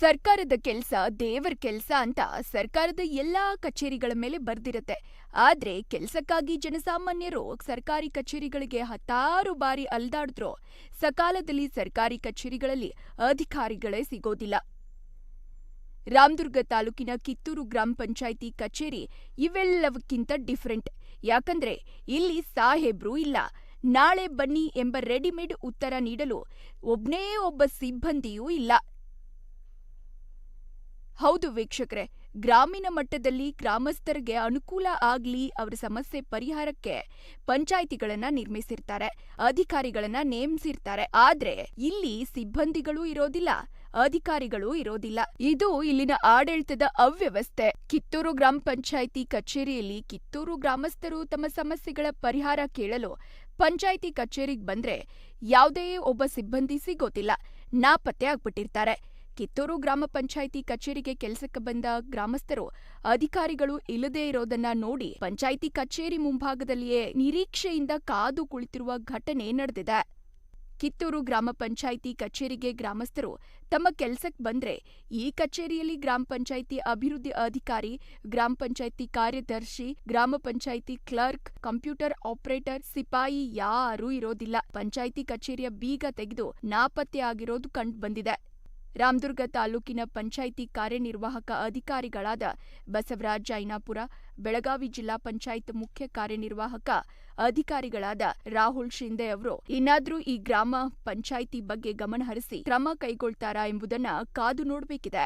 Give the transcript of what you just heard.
ಸರ್ಕಾರದ ಕೆಲಸ ದೇವರ ಕೆಲಸ ಅಂತ ಸರ್ಕಾರದ ಎಲ್ಲಾ ಕಚೇರಿಗಳ ಮೇಲೆ ಬರ್ದಿರತ್ತೆ. ಆದ್ರೆ ಕೆಲಸಕ್ಕಾಗಿ ಜನಸಾಮಾನ್ಯರು ಸರ್ಕಾರಿ ಕಚೇರಿಗಳಿಗೆ ಹತ್ತಾರು ಬಾರಿ ಅಲ್ದಾಡಿದ್ರು ಸಕಾಲದಲ್ಲಿ ಸರ್ಕಾರಿ ಕಚೇರಿಗಳಲ್ಲಿ ಅಧಿಕಾರಿಗಳೇ ಸಿಗೋದಿಲ್ಲ. ರಾಮದುರ್ಗ ತಾಲೂಕಿನ ಕಿತ್ತೂರು ಗ್ರಾಮ ಪಂಚಾಯಿತಿ ಕಚೇರಿ ಇವೆಲ್ಲವಕ್ಕಿಂತ ಡಿಫರೆಂಟ್. ಯಾಕಂದ್ರೆ ಇಲ್ಲಿ ಸಾಹೇಬ್ರು ಇಲ್ಲ. ನಾಳೆ ಬನ್ನಿ ಎಂಬ ರೆಡಿಮೇಡ್ ಉತ್ತರ ನೀಡಲು ಒಬ್ನೇ ಒಬ್ಬ ಸಿಬ್ಬಂದಿಯೂ ಇಲ್ಲ. ಹೌದು ವೀಕ್ಷಕರೇ, ಗ್ರಾಮೀಣ ಮಟ್ಟದಲ್ಲಿ ಗ್ರಾಮಸ್ಥರಿಗೆ ಅನುಕೂಲ ಆಗ್ಲಿ ಅವರ ಸಮಸ್ಯೆ ಪರಿಹಾರಕ್ಕೆ ಪಂಚಾಯಿತಿಗಳನ್ನ ನಿರ್ಮಿಸಿರ್ತಾರೆ, ಅಧಿಕಾರಿಗಳನ್ನ ನೇಮಿಸಿರ್ತಾರೆ, ಆದ್ರೆ ಇಲ್ಲಿ ಸಿಬ್ಬಂದಿಗಳು ಇರೋದಿಲ್ಲ, ಅಧಿಕಾರಿಗಳು ಇರೋದಿಲ್ಲ. ಇದು ಇಲ್ಲಿನ ಆಡಳಿತದ ಅವ್ಯವಸ್ಥೆ. ಕಿತ್ತೂರು ಗ್ರಾಮ ಪಂಚಾಯಿತಿ ಕಚೇರಿಯಲ್ಲಿ ಕಿತ್ತೂರು ಗ್ರಾಮಸ್ಥರು ತಮ್ಮ ಸಮಸ್ಯೆಗಳ ಪರಿಹಾರ ಕೇಳಲು ಪಂಚಾಯಿತಿ ಕಚೇರಿಗೆ ಬಂದ್ರೆ ಯಾವುದೇ ಒಬ್ಬ ಸಿಬ್ಬಂದಿ ಸಿಗೋದಿಲ್ಲ, ನಾಪತ್ತೆ ಆಗ್ಬಿಟ್ಟಿರ್ತಾರೆ. ಕಿತ್ತೂರು ಗ್ರಾಮ ಪಂಚಾಯಿತಿ ಕಚೇರಿಗೆ ಕೆಲಸಕ್ಕೆ ಬಂದ ಗ್ರಾಮಸ್ಥರು ಅಧಿಕಾರಿಗಳು ಇಲ್ಲದೇ ಇರೋದನ್ನ ನೋಡಿ ಪಂಚಾಯಿತಿ ಕಚೇರಿ ಮುಂಭಾಗದಲ್ಲಿಯೇ ನಿರೀಕ್ಷೆಯಿಂದ ಕಾದು ಕುಳಿತಿರುವ ಘಟನೆ ನಡೆದಿದೆ. ಕಿತ್ತೂರು ಗ್ರಾಮ ಪಂಚಾಯಿತಿ ಕಚೇರಿಗೆ ಗ್ರಾಮಸ್ಥರು ತಮ್ಮ ಕೆಲಸಕ್ಕೆ ಬಂದ್ರೆ ಈ ಕಚೇರಿಯಲ್ಲಿ ಗ್ರಾಮ ಪಂಚಾಯಿತಿ ಅಭಿವೃದ್ಧಿ ಅಧಿಕಾರಿ, ಗ್ರಾಮ ಪಂಚಾಯಿತಿ ಕಾರ್ಯದರ್ಶಿ, ಗ್ರಾಮ ಪಂಚಾಯಿತಿ ಕ್ಲರ್ಕ್, ಕಂಪ್ಯೂಟರ್ ಆಪರೇಟರ್, ಸಿಪಾಯಿ ಯಾರೂ ಇರೋದಿಲ್ಲ. ಪಂಚಾಯಿತಿ ಕಚೇರಿಯ ಬೀಗ ತೆಗೆದು ನಾಪತ್ತೆ ಆಗಿರೋದು ಕಂಡು ಬಂದಿದೆ. ರಾಮದುರ್ಗ ತಾಲೂಕಿನ ಪಂಚಾಯಿತಿ ಕಾರ್ಯನಿರ್ವಾಹಕ ಅಧಿಕಾರಿಗಳಾದ ಬಸವರಾಜ್ ಜೈನಾಪುರ, ಬೆಳಗಾವಿ ಜಿಲ್ಲಾ ಪಂಚಾಯತ್ ಮುಖ್ಯ ಕಾರ್ಯನಿರ್ವಾಹಕ ಅಧಿಕಾರಿಗಳಾದ ರಾಹುಲ್ ಶಿಂದೆ ಅವರು ಇನ್ನಾದರೂ ಈ ಗ್ರಾಮ ಪಂಚಾಯಿತಿ ಬಗ್ಗೆ ಗಮನಹರಿಸಿ ಕ್ರಮ ಕೈಗೊಳ್ತಾರಾ ಎಂಬುದನ್ನ ಕಾದು ನೋಡಬೇಕಿದೆ.